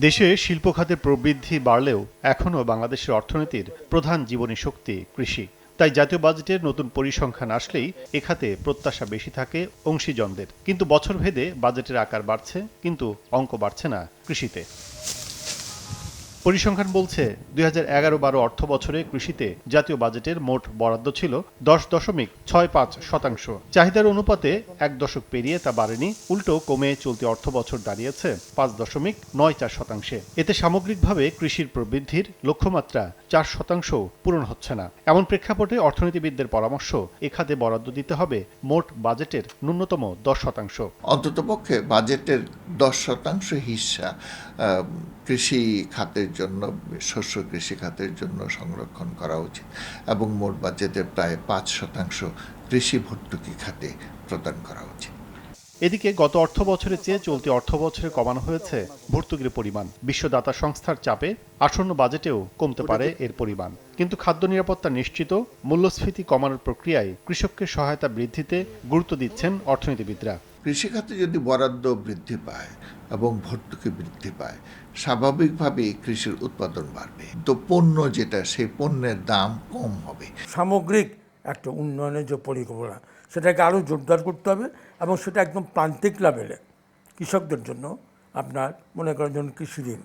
দেশে শিল্প খাতের প্রবৃদ্ধি বাড়লেও এখনও বাংলাদেশের অর্থনীতির প্রধান জীবনী শক্তি কৃষি। তাই জাতীয় বাজেটের নতুন পরিসংখ্যান আসলেই এখাতে খাতে প্রত্যাশা বেশি থাকে অংশীজনদের। কিন্তু বছর ভেদে বাজেটের আকার বাড়ছে, কিন্তু অঙ্ক বাড়ছে না কৃষিতে। পরিসংখ্যান বলছে, দুই হাজার এগারো বারো অর্থ বছরে কৃষিতে জাতীয় বাজেটের মোট বরাদ্দ ছিল দশ দশমিক ছয় পাঁচ শতাংশ। চাহিদার অনুপাতে এক দশক পেরিয়ে তা বাড়েনি, উল্টো কমে চলতি অর্থ বছর দাঁড়িয়েছে পাঁচ দশমিক নয় চার শতাংশে। এতে সামগ্রিকভাবে কৃষির প্রবৃদ্ধির লক্ষ্যমাত্রা চার শতাংশ পূরণ হচ্ছে না। এমন প্রেক্ষাপটে অর্থনীতিবিদদের পরামর্শ, এ খাতে বরাদ্দ দিতে হবে মোট বাজেটের ন্যূনতম দশ শতাংশ। অন্ততপক্ষে বাজেটের দশ শতাংশ হিস্সা কৃষি খাতের জন্য, শস্য কৃষি খাতের জন্য সংরক্ষণ করা উচিত এবং মোট বাজেটের প্রায় পাঁচ শতাংশ কৃষি ভর্তুকি খাতে প্রদান করা উচিত। এদিকে গত অর্থ বছরের চেয়ে চলতি অর্থ বছরে কমানো হয়েছে ভর্তুকির পরিমাণ। বিশ্বদাতা সংস্থার চাপে আসন্ন বাজেটেও কমতে পারে এর পরিমাণ। কিন্তু খাদ্য নিরাপত্তা নিশ্চিত মূল্যস্ফীতি কমানোর প্রক্রিয়ায় কৃষককে সহায়তা বৃদ্ধিতে গুরুত্ব দিচ্ছেন অর্থনীতিবিদরা। কৃষিখাতে যদি বরাদ্দ বৃদ্ধি পায় এবং ভর্তুকি বৃদ্ধি পায় স্বাভাবিকভাবেই কৃষির উৎপাদন বাড়বে। তো পণ্য যেটা সেই পণ্যের দাম কম হবে। সামগ্রিক একটা উন্নয়নের যে পরিকল্পনা, সেটাকে আরও জোরদার করতে হবে এবং সেটা একদম প্রান্তিক লেভেলে কৃষকদের জন্য আপনার মনে করেন যেমন কৃষি ঋণ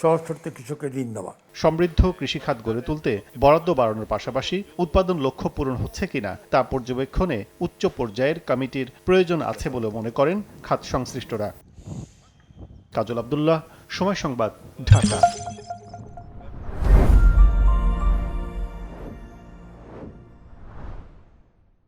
সহজ শর্তে কৃষকের ঋণ দেওয়া সমৃদ্ধ কৃষিখাত গড়ে তুলতে বরাদ্দ বাড়ানোর পাশাপাশি উৎপাদন লক্ষ্য পূরণ হচ্ছে কিনা তা পর্যবেক্ষণে উচ্চ পর্যায়ের কমিটির প্রয়োজন আছে বলে মনে করেন খাত সংশ্লিষ্টরা। কাজল আবদুল্লাহ, সময় সংবাদ, ঢাকা।